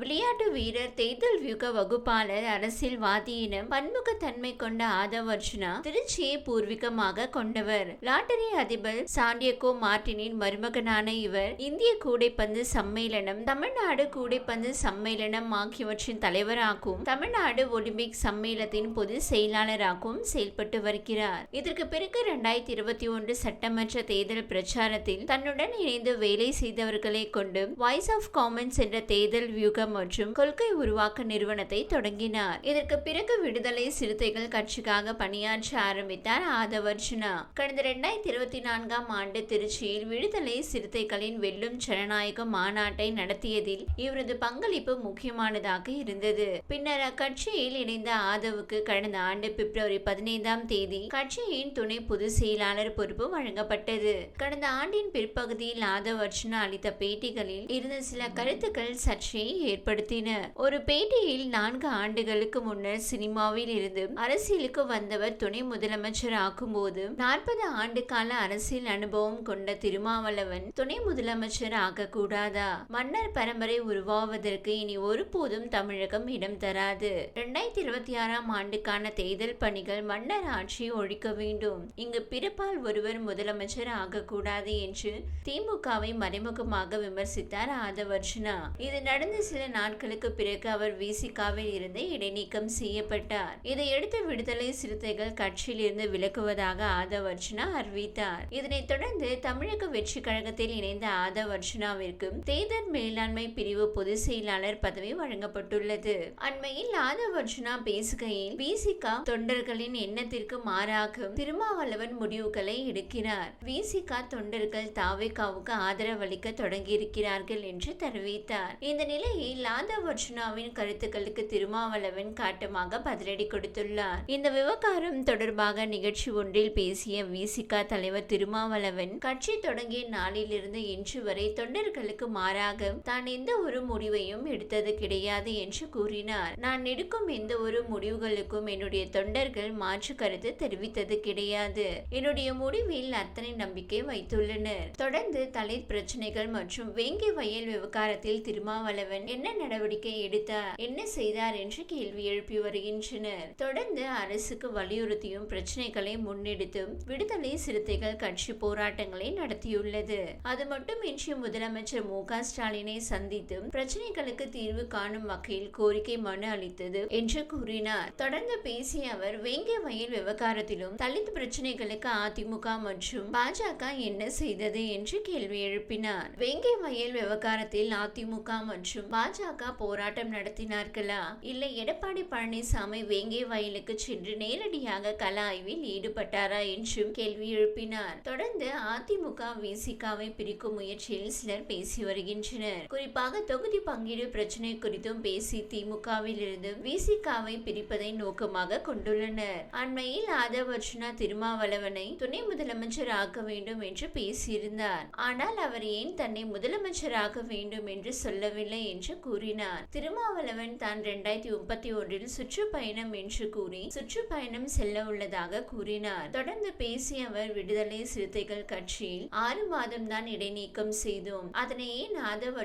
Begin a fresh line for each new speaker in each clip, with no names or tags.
விளையாட்டு வீரர் தேர்தல் வியூக வகுப்பாளர் அரசியல்வாதியினம் பன்முகத்தன்மை கொண்ட ஆதவ் அர்ஜுனா திருச்சியை பூர்வீகமாக கொண்டவர். லாட்டரி அதிபர் சாண்டியகோ மார்டினின் மருமகனான இவர் இந்திய கூடைப்பந்து சம்மேளனம் தமிழ்நாடு கூடைப்பந்து சம்மேளனம் ஆகியவற்றின் தலைவராகவும் தமிழ்நாடு ஒலிம்பிக் சம்மேளத்தின் பொதுச் செயலாளராகவும் செயல்பட்டு வருகிறார். இதற்கு பிறகு இரண்டாயிரத்தி இருபத்தி ஒன்று சட்டமன்ற தேர்தல் பிரச்சாரத்தில் தன்னுடன் இணைந்து வேலை செய்தவர்களை கொண்டு வாய்ஸ் ஆஃப் காமன்ஸ் என்ற தேர்தல் வியூகம் இயக்கம் மற்றும் கொள்கை உருவாக்க நிறுவனத்தை தொடங்கினார். இதற்கு பிறகு விடுதலை சிறுத்தைகள் கட்சிக்காக பணியாற்ற ஆரம்பித்தார் ஆதவர்ஜுனா. கடந்த இரண்டாயிரத்தி இருபத்தி நான்காம் ஆண்டு திருச்சியில் விடுதலை சிறுத்தைகளின் வெல்லும் ஜனநாயக மாநாட்டை நடத்தியதில் இவரது பங்களிப்பு முக்கியமானதாக இருந்தது. பின்னர் அக்கட்சியில் இணைந்த ஆதவுக்கு கடந்த ஆண்டு பிப்ரவரி பதினைந்தாம் தேதி கட்சியின் துணை பொதுச் செயலாளர் பொறுப்பு வழங்கப்பட்டது. கடந்த ஆண்டின் பிற்பகுதியில் ஆதவ் அர்ஜுனா அளித்த பேட்டிகளில் இருந்த சில கருத்துக்கள் சர்ச்சையை ஏற்படுத்தின. ஒரு பேட்டியில் நான்கு ஆண்டுகளுக்கு முன்னர் சினிமாவில் இருந்து அரசியலுக்கு வந்தவர் துணை முதலமைச்சர் ஆக்கும்போது நாற்பது ஆண்டு கால அரசியல் அனுபவம் கொண்ட திருமாவளவன் துணை முதலமைச்சர் ஆகக்கூடாதா மன்னர் பரம்பரை உருவாவதற்கு இனி ஒருபோதும் தமிழகம் இடம் தராது. இரண்டாயிரத்தி இருபத்தி ஆறாம் ஆண்டுக்கான தேர்தல் பணிகள் மன்னர் ஆட்சியை ஒழிக்க வேண்டும். இங்கு பிறப்பால் ஒருவர் முதலமைச்சர் ஆகக்கூடாது என்று திமுகவை மறைமுகமாக விமர்சித்தார் ஆதவர்ஜுனா. இது நடந்த சில நாட்களுக்கு பிறகு அவர் விசிகாவில் இருந்து இடைநீக்கம் செய்யப்பட்டார். இதையடுத்து விடுதலை சிறுத்தைகள் கட்சியில் இருந்து விலகுவதாக ஆதவர்ஜுனா அறிவித்தார். இதனைத் தொடர்ந்து தமிழக வெற்றி கழகத்தில் இணைந்த ஆதவர்ஜுனாவிற்கு தேர்தல் மேலாண்மை பிரிவு பொதுச் செயலாளர் பதவி வழங்கப்பட்டுள்ளது. அண்மையில் ஆதவர்ஜுனா பேசுகையில் விசிகா தொண்டர்களின் எண்ணத்திற்கு மாறாக திருமாவளவன் முடிவுகளை எடுக்கிறார். விசிகா தொண்டர்கள் தாவேகாவுக்கு ஆதரவளிக்க தொடங்கியிருக்கிறார்கள் என்று தெரிவித்தார். இந்த நிலையில் ஆதவர்ஜுனாவின் கருத்துக்களுக்கு திருமாவளவன் காட்டமாக பதிலடி கொடுத்துள்ளார். இந்த விவகாரம் தொடர்பாக நிகழ்ச்சி ஒன்றில் பேசிய விசிகா தலைவர் திருமாவளவன் கட்சி தொடங்கிய நாளிலிருந்து இன்று வரை தொண்டர்களுக்கு மாறாக தான் எந்த ஒரு முடிவையும் எடுத்தது கிடையாது என்று கூறினார். நான் எடுக்கும் எந்த ஒரு முடிவுகளுக்கும் என்னுடைய தொண்டர்கள் மாற்று கருத்து தெரிவித்தது கிடையாது. என்னுடைய முடிவில் அத்தனை நம்பிக்கை வைத்துள்ளனர். தொடர்ந்து தலித் பிரச்சனைகள் மற்றும் வேங்கி வயல் விவகாரத்தில் திருமாவளவன் என்ன நடவடிக்கை எடுத்தார் என்ன செய்தார் என்று கேள்வி எழுப்பி வருகின்றனர். தொடர்ந்து அரசுக்கு வலியுறுத்தியும் பிரச்சனைகளை முன்னெடுத்தும் விடுதலை சிறுத்தைகள் கட்சி போராட்டங்களை நடத்தியுள்ளது. அது மட்டுமின்றி முதலமைச்சர் மு க ஸ்டாலினை சந்தித்தும் பிரச்சனைகளுக்கு தீர்வு காணும் வகையில் கோரிக்கை மனு அளித்தது என்று கூறினார். தொடர்ந்து பேசிய அவர் வேங்கை வயல் விவகாரத்திலும் தலித் பிரச்சனைகளுக்கு அதிமுக மற்றும் பாஜக என்ன செய்தது என்று கேள்வி எழுப்பினார். வேங்கை வயல் விவகாரத்தில் அதிமுக மற்றும் பாஜக பாஜக போராட்டம் நடத்தினார்களா? இல்லை எடப்பாடி பழனிசாமி வேங்கை வயலுக்கு சென்று நேரடியாக கல ஆய்வில் ஈடுபட்டாரா என்றும் கேள்வி எழுப்பினார். தொடர்ந்து அதிமுக விசிகாவை பிரிக்கும் முயற்சியில் சிலர் பேசி வருகின்றனர். குறிப்பாக தொகுதி பங்கீடு பிரச்சனை குறித்தும் பேசி திமுகவில் இருந்து விசிகாவை பிரிப்பதை நோக்கமாக கொண்டுள்ளனர். அண்மையில் ஆதவ் அர்ஜுனா திருமாவளவனை துணை முதலமைச்சர் ஆக்க வேண்டும் என்று பேசியிருந்தார். ஆனால் அவர் ஏன் தன்னை முதலமைச்சராக வேண்டும் என்று சொல்லவில்லை என்று கூறினார். திருமாவளவன் தான் இரண்டாயிரத்தி முப்பத்தி ஒன்றில் சுற்றுப்பயணம் என்று கூறி சுற்றுப்பயணம் செல்ல உள்ளதாக கூறினார். தொடர்ந்து பேசிய அவர் விடுதலை சிறுத்தைகள் கட்சியில் ஆறு மாதம் தான் இடைநீக்கம் செய்தோம். அதனை ஏன் ஆதவ்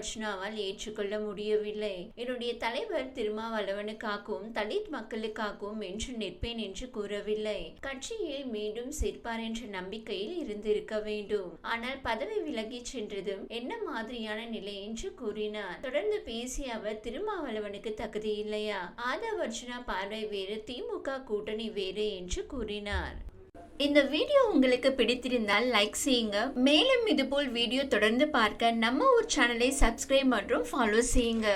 ஏற்றுக்கொள்ள முடியவில்லை? என்னுடைய தலைவர் திருமாவளவனுக்காகவும் தலித் மக்களுக்காகவும் என்று நிற்பேன் என்று கூறவில்லை. கட்சியில் மீண்டும் சேர்ப்பார் என்ற நம்பிக்கையில் இருந்திருக்க வேண்டும். ஆனால் பதவி விலகி சென்றதும் என்ன மாதிரியான நிலை என்று கூறினார். தொடர்ந்து பேசி அவர் திருமாவளவனுக்கு தகுதி இல்லையா? ஆதவர்ஜுனா பார்வை வேறு திமுக கூட்டணி வேறு என்று கூறினார். இந்த வீடியோ உங்களுக்கு பிடித்திருந்தால் லைக் செய்யுங்க. மேலும் இதுபோல் வீடியோ தொடர்ந்து பார்க்க நம்ம ஒரு சேனலை சப்ஸ்கிரைப் மற்றும் ஃபாலோ செய்யுங்க.